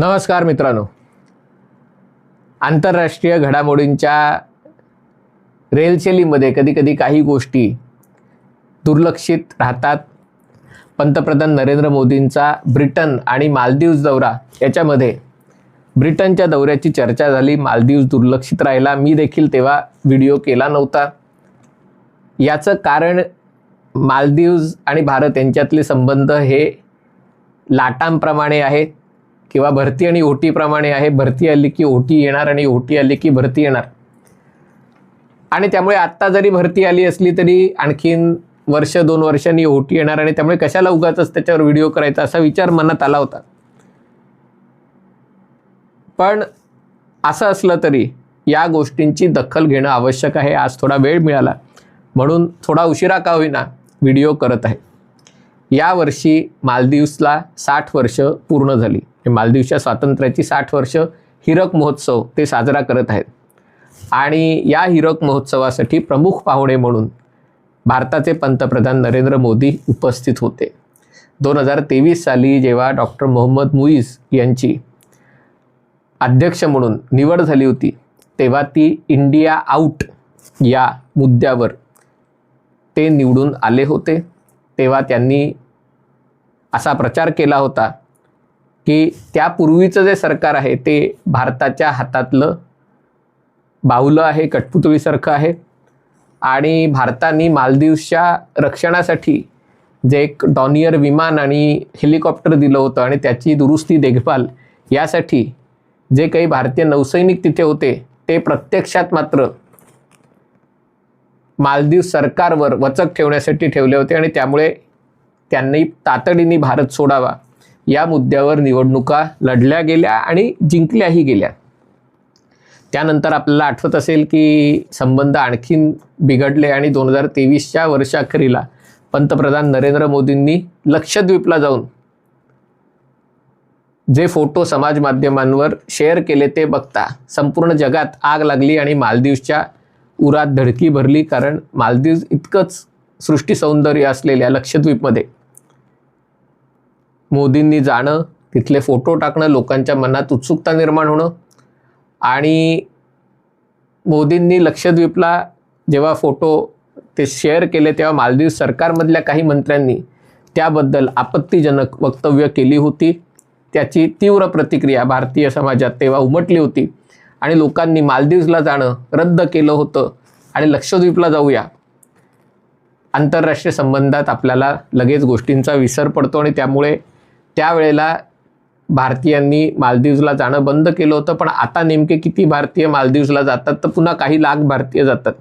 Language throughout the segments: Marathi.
नमस्कार मित्रांनो. आंतरराष्ट्रीय घडामोडींच्या रेलचेलीमध्ये कधीकधी काही गोष्टी दुर्लक्षित राहतात. पंतप्रधान नरेंद्र मोदींचा ब्रिटन आणि मालदीव्स दौरा याच्यामध्ये ब्रिटनच्या दौऱ्याची चर्चा झाली. मालदीव्स दुर्लक्षित राहिला. मी देखील तेव्हा व्हिडिओ केला नव्हता. याचं कारण मालदीव्ज आणि भारत यांच्यातले संबंध हे लाटांप्रमाणे आहेत. किंवा भरती आणि ओटीप्रमाणे आहे भरती आली की ओटी येणार आणि ओटी आली की भरती येणार. आणि त्यामुळे आत्ता जरी भरती आली असली तरी आणखीन वर्ष दोन वर्षांनी ओटी येणार आणि त्यामुळे कशाला उगाच त्याच्यावर व्हिडिओ करायचा असा विचार मनात आला होता. पण असं असलं तरी या गोष्टींची दखल घेणं आवश्यक आहे. आज थोडा वेळ मिळाला. म्हणून थोडा उशिरा का होईना व्हिडिओ करत आहे. यावर्षी मालदीव्सला साठ वर्ष पूर्ण झाली. म्हणजे मालदीवच्या स्वातंत्र्याची साठ वर्ष हिरक महोत्सव ते साजरा करत आहेत. आणि या हिरक महोत्सवासाठी प्रमुख पाहुणे म्हणून भारताचे पंतप्रधान नरेंद्र मोदी उपस्थित होते. दोन हजार तेवीस साली जेव्हा डॉक्टर मोहम्मद मुईज यांची अध्यक्ष म्हणून निवड झाली होती तेव्हा ती इंडिया आऊट या मुद्द्यावर ते निवडून आले होते. तेव्हा त्यांनी असा प्रचार केला होता की त्यापूर्वीचं जे सरकार आहे ते भारताच्या हातातलं बाहुलं आहे कठपुतळीसारखं आहे आणि भारताने मालदीवच्या रक्षणासाठी जे एक डॉनियर विमान आणि हेलिकॉप्टर दिलं होतं आणि त्याची दुरुस्ती देखभाल यासाठी जे काही भारतीय नौसैनिक तिथे होते ते प्रत्यक्षात मात्र मालदीव सरकारवर वचक ठेवण्यासाठी ठेवले होते आणि त्यामुळे त्यांनी तातडीने भारत सोडावा. या मुद्द्यावर निवडणुका लढल्या गेल्या आणि जिंकल्याही गेल्या. त्यानंतर आपल्याला आठवत असेल की संबंध आणखीन बिघडले आणि दोन हजार तेवीसच्या वर्षाखेरीला पंतप्रधान नरेंद्र मोदींनी लक्षद्वीपला जाऊन जे फोटो समाज माध्यमांवर शेअर केले ते बघता संपूर्ण जगात आग लागली आणि मालदीवच्या उरात धडकी भरली कारण मालदीव इतकंच सृष्टी सौंदर्य असलेल्या लक्षद्वीपमध्ये. मोदींनी जाणं तिथले फोटो टाकणं लोकांच्या मनात उत्सुकता निर्माण होणं आणि मोदींनी लक्षद्वीपला जेव्हा फोटो ते शेअर केले तेव्हा मालदीव सरकारमधल्या काही मंत्र्यांनी त्याबद्दल आपत्तीजनक वक्तव्य केली होती. त्याची तीव्र प्रतिक्रिया भारतीय समाजात तेव्हा उमटली होती. आणि लोकांनी मालदीव्सला जाणं रद्द केलं होतं. आणि लक्षद्वीपला जाऊया. आंतरराष्ट्रीय संबंधात आपल्याला लगेच गोष्टींचा विसर पडतो आणि त्यामुळे त्यावेळेला भारतीयांनी मालदीव्सला जाणं बंद केलं होतं. पण आता नेमके किती भारतीय मालदीव्सला जातात तर पुन्हा काही लाख भारतीय जातात.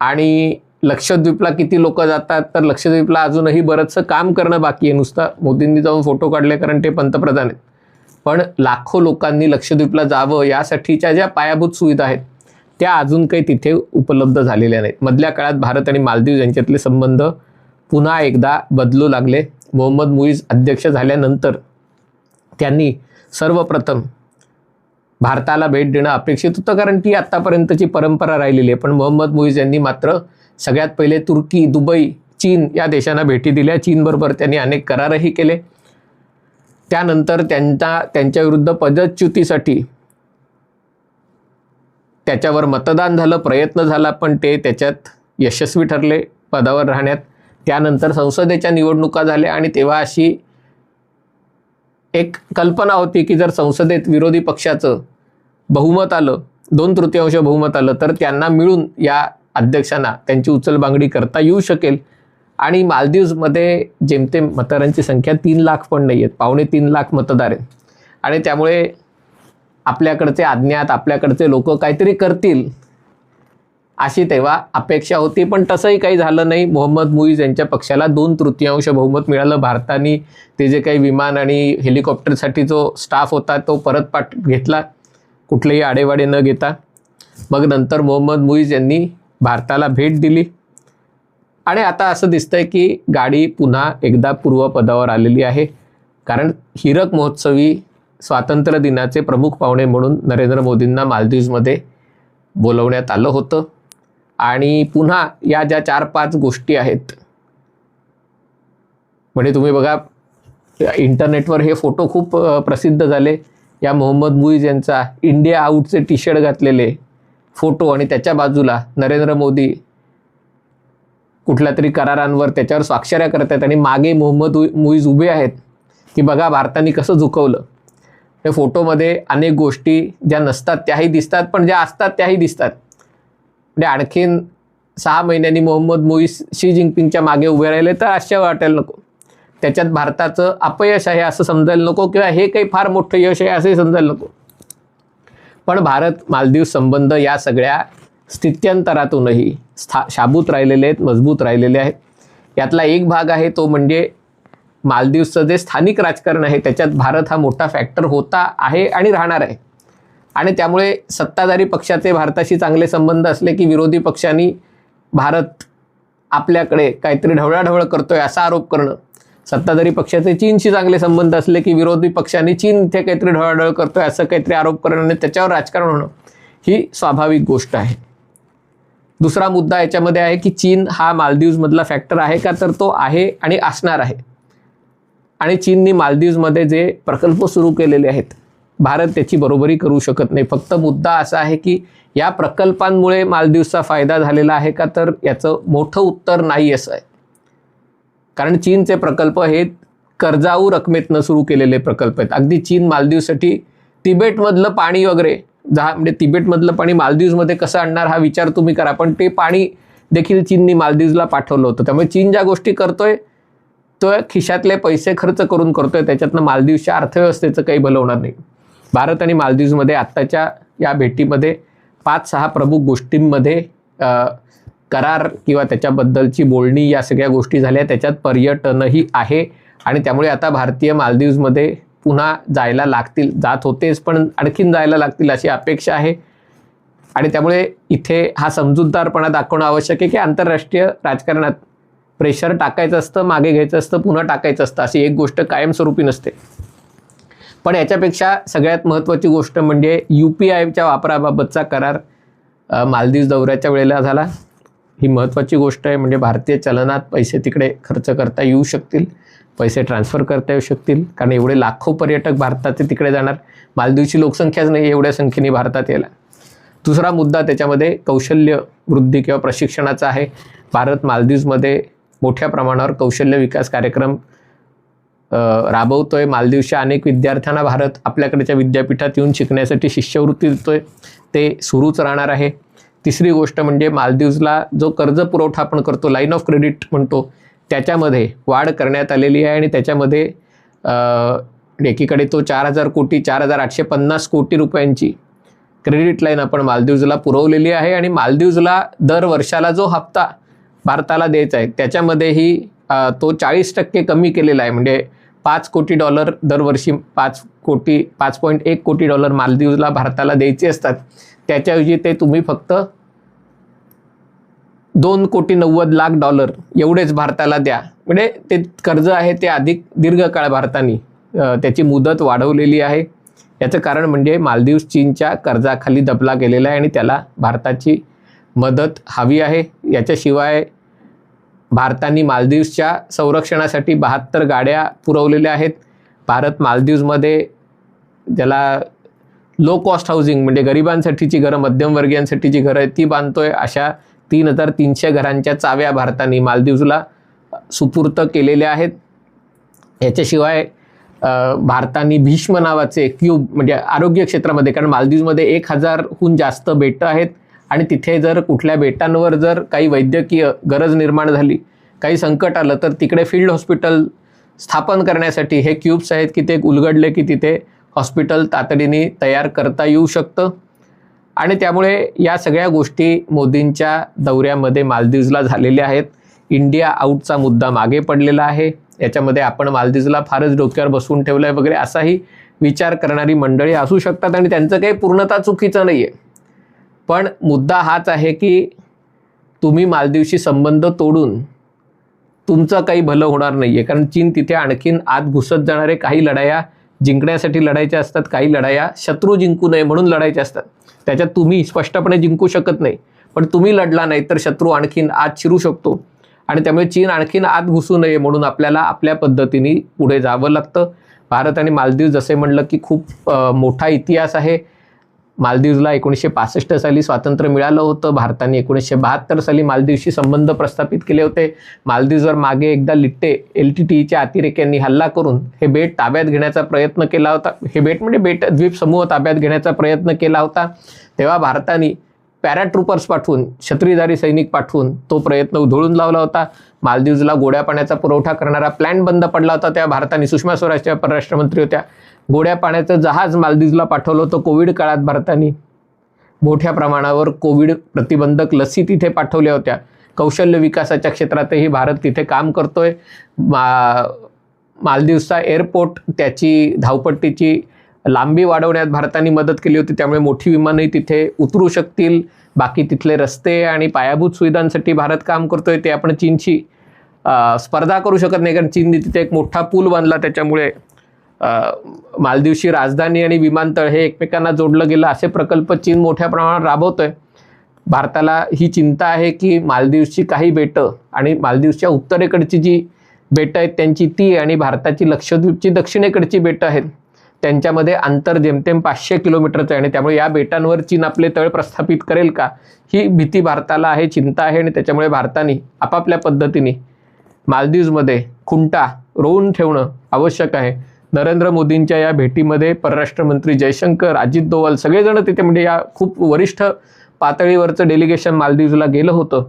आणि लक्षद्वीपला किती लोक जातात तर लक्षद्वीपला अजूनही बरंचसं काम करणं बाकी आहे. नुसतं मोदींनी जाऊन फोटो काढले कारण ते पंतप्रधान आहेत. पण लाखो लोकांनी लक्षद्वीपला जावं यासाठीच्या ज्या पायाभूत सुविधा आहेत त्या अजून काही तिथे उपलब्ध झालेल्या नाहीत. मधल्या काळात भारत आणि मालदीव यांच्यातले संबंध पुन्हा एकदा बदलू लागले. मोहम्मद मुईज अध्यक्ष झाल्यानंतर त्यांनी सर्वप्रथम भारताला भेट देणं अपेक्षित होतं कारण ती आत्तापर्यंतची परंपरा राहिलेली आहे. पण मोहम्मद मुईज यांनी मात्र सगळ्यात पहिले तुर्की दुबई चीन या देशांना भेटी दिल्या. चीनबरोबर त्यांनी अनेक करारही केले. त्यानंतर त्यांचा त्यांच्याविरुद्ध पदच्युतीसाठी त्याच्यावर मतदान झालं प्रयत्न झाला पण ते त्याच्यात यशस्वी ठरले पदावर राहण्यात. त्यानंतर संसदेच्या निवडणुका झाल्या आणि तेव्हा अशी एक कल्पना होती की जर संसदेत विरोधी पक्षाचं बहुमत आलं दोन तृतीयांश बहुमत आलं तर त्यांना मिळून या अध्यक्षांना त्यांची उचलबांगडी करता येऊ शकेल. आणि मालदीवमध्ये जेमतेम मतदारांची संख्या तीन लाख पण नाही आहेत. पावणे तीन लाख मतदार आहेत. आणि त्यामुळे आपल्याकडचे अज्ञात आपल्याकडचे लोक काहीतरी करतील अशी तेव्हा अपेक्षा होती. पण तसंही काही झालं नाही. मोहम्मद मुईज यांच्या पक्षाला दोन तृतीयांश बहुमत मिळालं. भारताने ते जे काही विमान आणि हेलिकॉप्टरसाठी जो स्टाफ होता तो परत पाठ घेतला. कुठलेही आडेवाडे न घेता. मग नंतर मोहम्मद मुईज यांनी भारताला भेट दिली. आणि आता असं दिसतंय की गाडी पुन्हा एकदा पूर्वपदावर आलेली आहे. कारण हिरक महोत्सवी स्वातंत्र्य दिनाचे प्रमुख पाहुणे म्हणून नरेंद्र मोदींना मालदीव्समध्ये बोलवण्यात आलं होतं. आणि पुन्हा या ज्या चार पाच गोष्टी आहेत म्हणजे तुम्ही बघा इंटरनेटवर हे फोटो खूप प्रसिद्ध झाले. या मोहम्मद मुईज यांचा इंडिया आऊटचे टी शर्ट घातलेले फोटो आणि त्याच्या बाजूला नरेंद्र मोदी कुठल्या तरी करारांवर त्याच्यावर स्वाक्षऱ्या करत आहेत आणि मागे मोहम्मद उ- मुईज उभे आहेत की बघा भारताने कसं झुकवलं. हे फोटोमध्ये अनेक गोष्टी ज्या नसतात त्याही दिसतात पण ज्या असतात त्याही दिसतात. म्हणजे आणखीन सहा महिन्यांनी मोहम्मद मुईस शी जिनपिंगच्या मागे उभे राहिले तर आश्चर्य वाटायला नको. त्याच्यात भारताचं अपयश आहे असं समजायला नको किंवा हे काही फार मोठं यश आहे असंही समजायला नको. पण भारत मालदीव संबंध या सगळ्या स्थित्यंतरातूनही स्था शाबूत राहिलेले आहेत मजबूत राहिलेले आहेत. यातला एक भाग आहे तो म्हणजे मालदीवचं जे स्थानिक राजकारण आहे त्याच्यात भारत हा मोठा फॅक्टर होता आहे आणि राहणार आहे. आणि त्यामुळे सत्ताधारी पक्षाचे भारताशी चांगले संबंध असले की विरोधी पक्षांनी भारत आपल्याकडे काहीतरी ढवळाढवळ करतोय असा आरोप करणं. सत्ताधारी पक्षाचे चीनशी चांगले संबंध असले की विरोधी पक्षांनी चीन इथे काहीतरी ढवळाढवळ करतोय असं काहीतरी आरोप करणं आणि त्याच्यावर राजकारण होणं ही स्वाभाविक गोष्ट आहे. दुसरा मुद्दा याच्यामध्ये आहे की चीन हा मालदीवमधला फॅक्टर आहे का? तर तो आहे आणि असणार आहे. आणि चीननी मालदीवजमध्ये जे प्रकल्प सुरू केलेले आहेत भारत त्याची बरोबरी करू शकत नाही. फक्त मुद्दा असा आहे की या प्रकल्पांमुळे मालदीवचा फायदा झालेला आहे का? तर याचं मोठं उत्तर नाही असं आहे. कारण चीनचे प्रकल्प हे कर्जाऊ रकमेतनं सुरू केलेले प्रकल्प आहेत. अगदी चीन मालदीवसाठी तिबेटमधलं पाणी वगैरे जहा म्हणजे तिबेटमधलं पाणी मालदीवमध्ये कसं आणणार हा विचार तुम्ही करा. पण ते पाणी देखील चीननी मालदीवला पाठवलं होतं. त्यामुळे चीन ज्या गोष्टी करतोय तो खिशातले पैसे खर्च करून करतोय. त्याच्यातनं मालदीवच्या अर्थव्यवस्थेचं काही भलं होणार नाही. भारत आणि मालदीवमध्ये आत्ताच्या या भेटीमध्ये पाच सहा प्रमुख गोष्टींमध्ये करार किंवा त्याच्याबद्दलची बोलणी या सगळ्या गोष्टी झाल्या. त्याच्यात पर्यटनही आहे. आणि त्यामुळे आता भारतीय मालदीवमध्ये पुन्हा जायला लागतील जात होतेच पण आणखीन जायला लागतील अशी अपेक्षा आहे. आणि त्यामुळे इथे हा समजूतदारपणा दाखवणं आवश्यक आहे की आंतरराष्ट्रीय राजकारणात प्रेशर टाकायचं असतं मागे घ्यायचं असतं पुन्हा टाकायचं असतं अशी एक गोष्ट कायमस्वरूपी नसते. पण याच्यापेक्षा सगळ्यात महत्त्वाची गोष्ट म्हणजे यू पी आयच्या वापराबाबतचा करार मालदीव दौऱ्याच्या वेळेला झाला. ही महत्त्वाची गोष्ट आहे म्हणजे भारतीय चलनात पैसे तिकडे खर्च करता येऊ शकतील. पैसे ट्रान्सफर करता येऊ शकतील. कारण एवढे लाखो पर्यटक भारताचे तिकडे जाणार. मालदीवची लोकसंख्याच नाही एवढ्या संख्येने भारतात यायला. दुसरा मुद्दा त्याच्यामध्ये कौशल्य वृद्धी किंवा प्रशिक्षणाचा आहे. भारत मालदीवमध्ये मोठ्या प्रमाणावर कौशल्य विकास कार्यक्रम राबवतोय. मालदीवच्या अनेक विद्यार्थ्यांना भारत आपल्याकडच्या विद्यापीठात येऊन शिकण्यासाठी शिष्यवृत्ती देतोय. ते सुरूच राहणार आहे. तिसरी गोष्ट म्हणजे मालदीवला जो कर्ज पुरवठा आपण करतो लाईन ऑफ क्रेडिट म्हणतो त्याच्यामध्ये वाढ करण्यात आलेली आहे आणि त्याच्यामध्ये एकीकडे तो चार हजार कोटी चार हजार आठशे पन्नास कोटी रुपयांची क्रेडिट लाईन आपण मालदीवजला पुरवलेली आहे आणि मालदीवजला दर वर्षाला जो हप्ता भारताला द्यायचा आहे त्याच्यामध्येही तो चाळीस टक्के कमी केलेला आहे. म्हणजे पाच कोटी डॉलर दरवर्षी पाच कोटी पाच पॉईंट एक कोटी डॉलर मालदीवजला भारताला द्यायचे असतात. त्याच्याऐवजी ते तुम्ही फक्त दोन कोटी नव्वद लाख डॉलर एवढेच भारताला द्या. म्हणजे ते कर्ज आहे ते अधिक दीर्घकाळ भारताने त्याची मुदत वाढवलेली आहे. याचं कारण म्हणजे मालदीव्स चीनच्या कर्जाखाली दबला गेलेला आहे आणि त्याला भारताची मदत हवी आहे. याच्याशिवाय भारताने मालदीव्सच्या संरक्षणासाठी बहात्तर गाड्या पुरवलेल्या आहेत. भारत मालदीव्जमध्ये ज्याला लो कॉस्ट हाऊसिंग म्हणजे गरिबांसाठीची घरं मध्यमवर्गीयांसाठीची घरं आहेत ती बांधतोय अशा तीन हजार तीनशे घरांच्या चाव्या भारताने मालदीवला सुपूर्त केलेल्या आहेत. याच्याशिवाय भारताने भीष्म नावाचे क्यूब म्हणजे आरोग्य क्षेत्रामध्ये कारण मालदीवमध्ये एक हजारहून जास्त बेटं आहेत. आणि तिथे जर कुठल्या बेटांवर जर काही वैद्यकीय गरज निर्माण झाली काही संकट आलं तर तिकडे फील्ड हॉस्पिटल स्थापन करण्यासाठी हे क्यूब्स आहेत की ते उलगडले की तिथे हॉस्पिटल तातडीने तयार करता येऊ शकतं. आणि त्यामुळे या सगळ्या गोष्टी मोदींच्या दौऱ्यामध्ये मालदीवला झालेल्या आहेत. इंडिया आऊटचा मुद्दा मागे पडलेला आहे. याच्यामध्ये आपण मालदीवला फारच डोक्यावर बसवून ठेवलं आहे वगैरे असाही विचार करणारी मंडळी असू शकतात आणि त्यांचं काही पूर्णता चुकीचं नाही आहे पण मुद्दा हाच आहे की तुम्ही मालदीवशी संबंध तोडून तुमचं काही भलं होणार नाही आहे कारण चीन तिथे आणखीन आत घुसत जाणारे काही लढाया जिंकण्यासाठी लढायच्या असतात काही लढाया शत्रू जिंकू नये म्हणून लढायच्या असतात. त्याच्यात तुम्ही स्पष्टपणे जिंकू शकत नाही. पण तुम्ही लढला नाही तर शत्रू आणखीन आत शिरू शकतो. आणि त्यामुळे चीन आणखीन आत घुसू नये म्हणून आपल्याला आपल्या पद्धतीने पुढे जावं लागतं. भारत आणि मालदीव जसे म्हणलं की खूप मोठा इतिहास आहे. मालदीवला एकोणीसशे पासष्ट साली स्वातंत्र्य मिळालं होतं. भारताने एकोणीसशे बहात्तर साली मालदीवशी संबंध प्रस्थापित केले होते. मालदीववर मागे एकदा लिट्टे एल टी टीच्या अतिरेक्यांनी हल्ला करून हे बेट ताब्यात घेण्याचा प्रयत्न केला होता. हे बेट म्हणजे बेट द्वीप समूह ताब्यात घेण्याचा प्रयत्न केला होता. तेव्हा भारताने पॅराट्रुपर्स पाठवून छत्रीधारी सैनिक पाठवून तो प्रयत्न उधळून लावला होता. मालदीवला गोड्या पाण्याचा पुरवठा करणारा प्लॅन बंद पडला होता. तेव्हा भारताने सुषमा स्वराजच्या परराष्ट्र मंत्री होत्या. गोड्या पाण्याचं जहाज मालदीवला पाठवलं होतं कोविड काळात भारताने. मोठ्या प्रमाणावर कोविड प्रतिबंधक लसी तिथे पाठवल्या होत्या. कौशल्य विकासाच्या क्षेत्रातही भारत तिथे काम करतोय. मा मालदीवचा एअरपोर्ट त्याची धावपट्टीची लांबी वाढवण्यात भारताने मदत केली होती. त्यामुळे मोठी विमानही तिथे उतरू शकतील. बाकी तिथले रस्ते आणि पायाभूत सुविधांसाठी भारत काम करतोय. ते आपण चीनशी स्पर्धा करू शकत नाही. कारण चीनने तिथे एक मोठा पूल बांधला. त्याच्यामुळे मालदीवची राजधानी आणि विमानतळ हे एकमेकांना जोडलं गेलं असे प्रकल्प चीन मोठ्या प्रमाणात राबवतोय. भारताला ही चिंता आहे की मालदीवची काही बेटं आणि मालदीवच्या उत्तरेकडची जी बेटं आहेत त्यांची ती आणि भारताची लक्षद्वीपची दक्षिणेकडची बेटं आहेत त्यांच्यामध्ये अंतर जेमतेम पाचशे किलोमीटरचं आहे आणि त्यामुळे या बेटांवर चीन आपले तळ प्रस्थापित करेल का? ही भीती भारताला आहे चिंता आहे आणि त्याच्यामुळे भारताने आपापल्या पद्धतीने मालदीवमध्ये खुंटा रोवून ठेवणं आवश्यक आहे. नरेंद्र मोदींच्या या भेटीमध्ये परराष्ट्र मंत्री जयशंकर अजित दोवल सगळेजण तिथे म्हणजे या खूप वरिष्ठ पातळीवरचं डेलिगेशन मालदीवला गेलं होतं.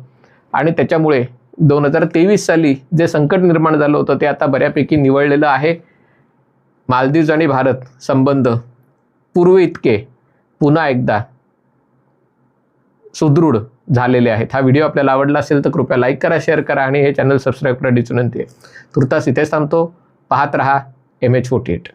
आणि त्याच्यामुळे दोन हजार तेवीस साली जे संकट निर्माण झालं होतं ते आता बऱ्यापैकी निवळलेलं आहे. मालदीव्ज आणि भारत संबंध पूर्वी इतके पुन्हा एकदा सुदृढ झालेले आहेत. हा व्हिडिओ आपल्याला आवडला असेल तर कृपया लाईक करा शेअर करा आणि हे चॅनल सबस्क्राईब करण्याची विनंती आहे. तुर्तास इथेच थांबतो. पाहत रहा. M H forty eight.